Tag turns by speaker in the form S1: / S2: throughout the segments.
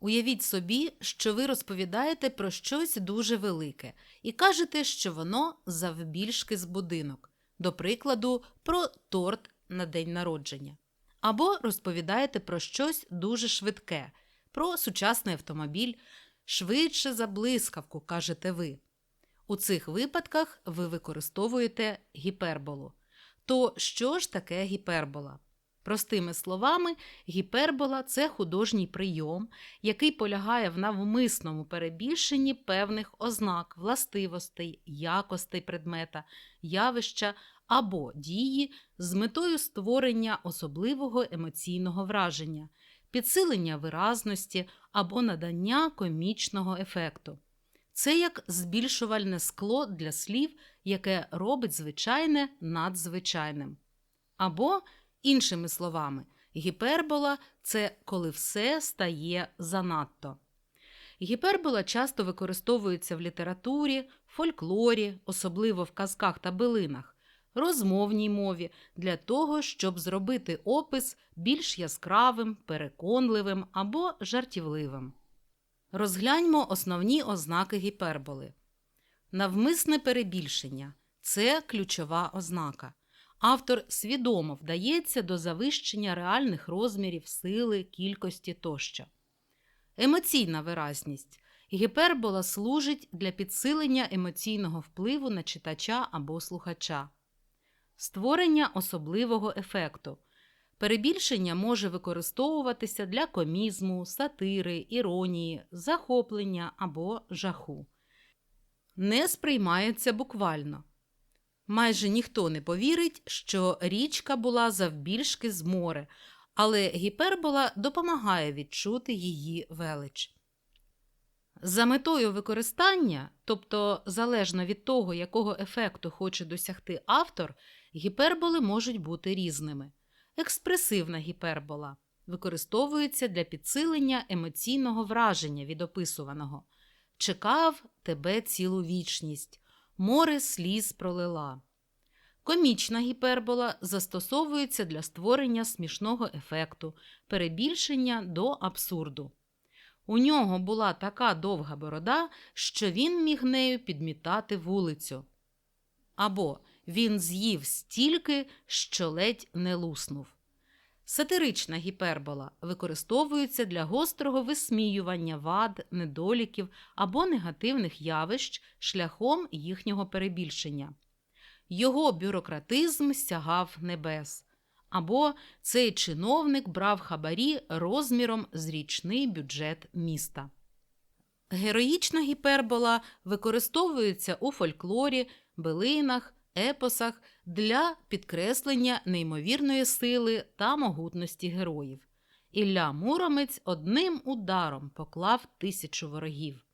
S1: Уявіть собі, що ви розповідаєте про щось дуже велике і кажете, що воно завбільшки з будинок, до прикладу, про торт на день народження. Або розповідаєте про щось дуже швидке, про сучасний автомобіль, швидше за блискавку, кажете ви. У цих випадках ви використовуєте гіперболу. То що ж таке гіпербола? Простими словами, гіпербола це художній прийом, який полягає в навмисному перебільшенні певних ознак, властивостей, якостей предмета, явища або дії з метою створення особливого емоційного враження, підсилення виразності або надання комічного ефекту. Це як збільшувальне скло для слів, яке робить звичайне надзвичайним. Або, іншими словами, гіпербола це коли все стає занадто. Гіпербола часто використовується в літературі, фольклорі, особливо в казках та билинах, розмовній мові для того, щоб зробити опис більш яскравим, переконливим або жартівливим. Розгляньмо основні ознаки гіперболи. Навмисне перебільшення це ключова ознака. Автор свідомо вдається до завищення реальних розмірів, сили, кількості тощо. Емоційна виразність. Гіпербола служить для підсилення емоційного впливу на читача або слухача. Створення особливого ефекту. Перебільшення може використовуватися для комізму, сатири, іронії, захоплення або жаху. Не сприймається буквально. Майже ніхто не повірить, що річка була завбільшки з море, але гіпербола допомагає відчути її велич. За метою використання, тобто залежно від того, якого ефекту хоче досягти автор, гіперболи можуть бути різними. Експресивна гіпербола використовується для підсилення емоційного враження від описуваного. Чекав тебе цілу вічність, море сліз пролила. Комічна гіпербола застосовується для створення смішного ефекту, перебільшення до абсурду. У нього була така довга борода, що він міг нею підмітати вулицю. Або він з'їв стільки, що ледь не луснув. Сатирична гіпербола використовується для гострого висміювання вад, недоліків або негативних явищ шляхом їхнього перебільшення. Його бюрократизм сягав небес. Або цей чиновник брав хабарі розміром з річний бюджет міста. Героїчна гіпербола використовується у фольклорі, билинах, епосах для підкреслення неймовірної сили та могутності героїв. Ілля Муромець одним ударом поклав тисячу ворогів.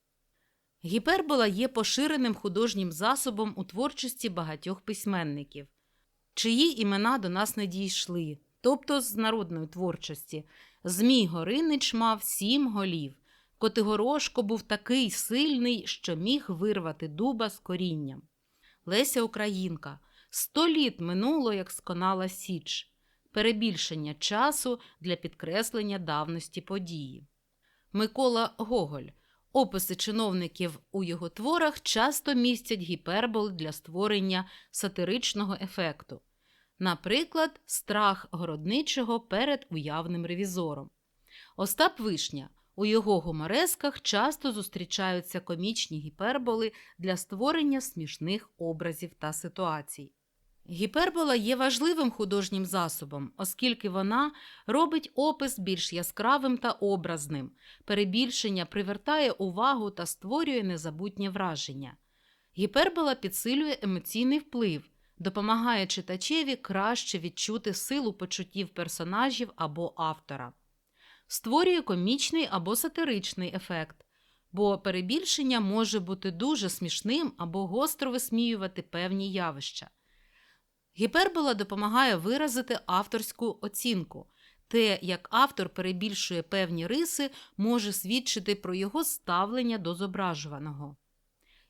S1: Гіпербола є поширеним художнім засобом у творчості багатьох письменників, чиї імена до нас не дійшли, тобто з народної творчості. Змій Горинич мав сім голів. Котигорошко був такий сильний, що міг вирвати дуба з корінням. Леся Українка сто літ минуло, як сконала Січ, перебільшення часу для підкреслення давності події. Микола Гоголь. Описи чиновників у його творах часто містять гіпербол для створення сатиричного ефекту, наприклад, страх городничого перед уявним ревізором. Остап Вишня. У його гуморесках часто зустрічаються комічні гіперболи для створення смішних образів та ситуацій. Гіпербола є важливим художнім засобом, оскільки вона робить опис більш яскравим та образним, перебільшення привертає увагу та створює незабутнє враження. Гіпербола підсилює емоційний вплив, допомагає читачеві краще відчути силу почуттів персонажів або автора, створює комічний або сатиричний ефект, бо перебільшення може бути дуже смішним або гостро висміювати певні явища. Гіпербола допомагає виразити авторську оцінку. Те, як автор перебільшує певні риси, може свідчити про його ставлення до зображуваного.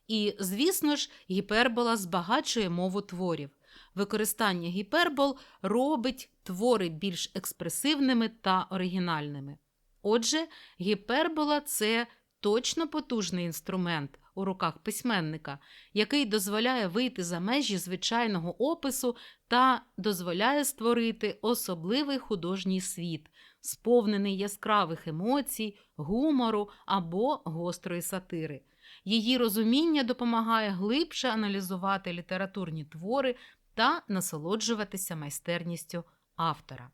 S1: І, звісно ж, гіпербола збагачує мову творів. Використання гіпербол робить твори більш експресивними та оригінальними. Отже, гіпербола це точно потужний інструмент у руках письменника, який дозволяє вийти за межі звичайного опису та дозволяє створити особливий художній світ, сповнений яскравих емоцій, гумору або гострої сатири. Її розуміння допомагає глибше аналізувати літературні твори та насолоджуватися майстерністю автора.